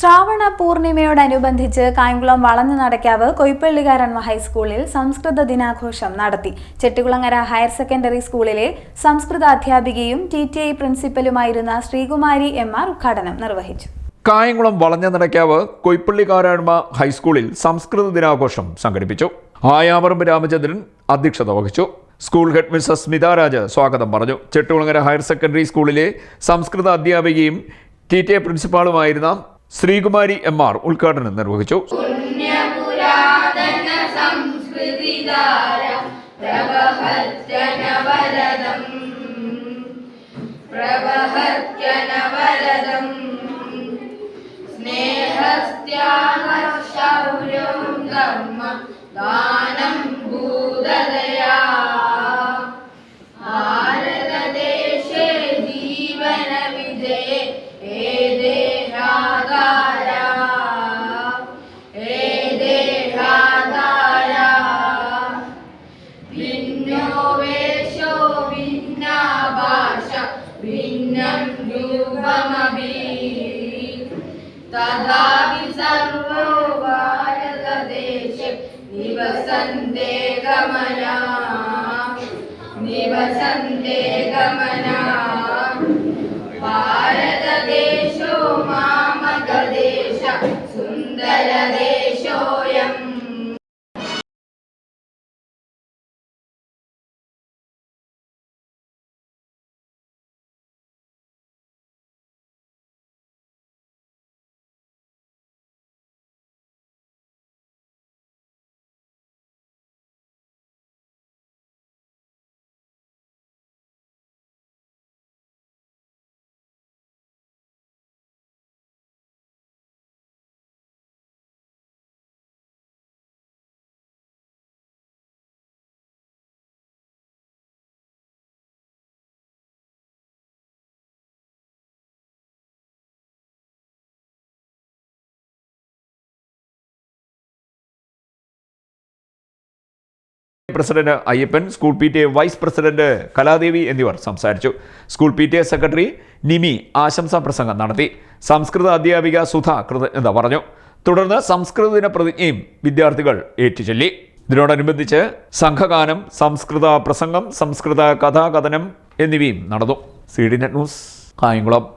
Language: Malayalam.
ശ്രാവണ പൂർണിമയോടനുബന്ധിച്ച് കായംകുളം വളഞ്ഞു നടക്കാവ് കൊയ്പ്പള്ളിക്കാരന്മ ഹൈസ്കൂളിൽ സംസ്കൃത ദിനാഘോഷം നടത്തി. ചെട്ടികുളങ്ങര ഹയർ സെക്കൻഡറി സ്കൂളിലെ സംസ്കൃത അധ്യാപികയും ടി ടി ഐ പ്രിൻസിപ്പലുമായിരുന്ന ശ്രീകുമാരി എം ആർ ഉദ്ഘാടനം നിർവഹിച്ചു. കായംകുളം വളഞ്ഞ നടക്കാവ് കൊയ്പ്പള്ളിക്കാരാഴ്മ ഹൈസ്കൂളിൽ സംസ്കൃത ദിനാഘോഷം സംഘടിപ്പിച്ചു. ആയാവറമ്പ് രാമചന്ദ്രൻ അധ്യക്ഷത വഹിച്ചു. സ്കൂൾ ഹെഡ് മിസ്സസ് സ്മിതാരാജ് സ്വാഗതം പറഞ്ഞു. ചെട്ടുകുളങ്ങര ഹയർ സെക്കൻഡറി സ്കൂളിലെ സംസ്കൃത അധ്യാപികയും ടി ടി എ പ്രിൻസിപ്പാളുമായിരുന്ന ശ്രീകുമാരി എം ആർ ഉദ്ഘാടനം നിർവഹിച്ചു. സ്നേഹസ്ത്യാഹ ശൗര്യം ധർമ്മ तथापि सर्वो भारतदेशे निवसन्ते गमना। निवसन्ते गमना president Ayyappan school P T A vice president Kaladevi എന്നിവർ സംസാരിച്ചു. School P T A secretary Nimi ആശംസാ പ്രസംഗം നടത്തി. സംസ്കൃത അധ്യാപിക സുധ കൃതജ്ഞത പറഞ്ഞു. തുടർന്ന് സംസ്കൃത ദിന പ്രതിജ്ഞയും വിദ്യാർത്ഥികൾ ഏറ്റുചൊല്ലി. ഇതിനോടനുബന്ധിച്ച് സംഘഗാനം സംസ്കൃത പ്രസംഗം സംസ്കൃത കഥാകഥനം എന്നിവയും നടന്നു. C D net news Kayamkulam.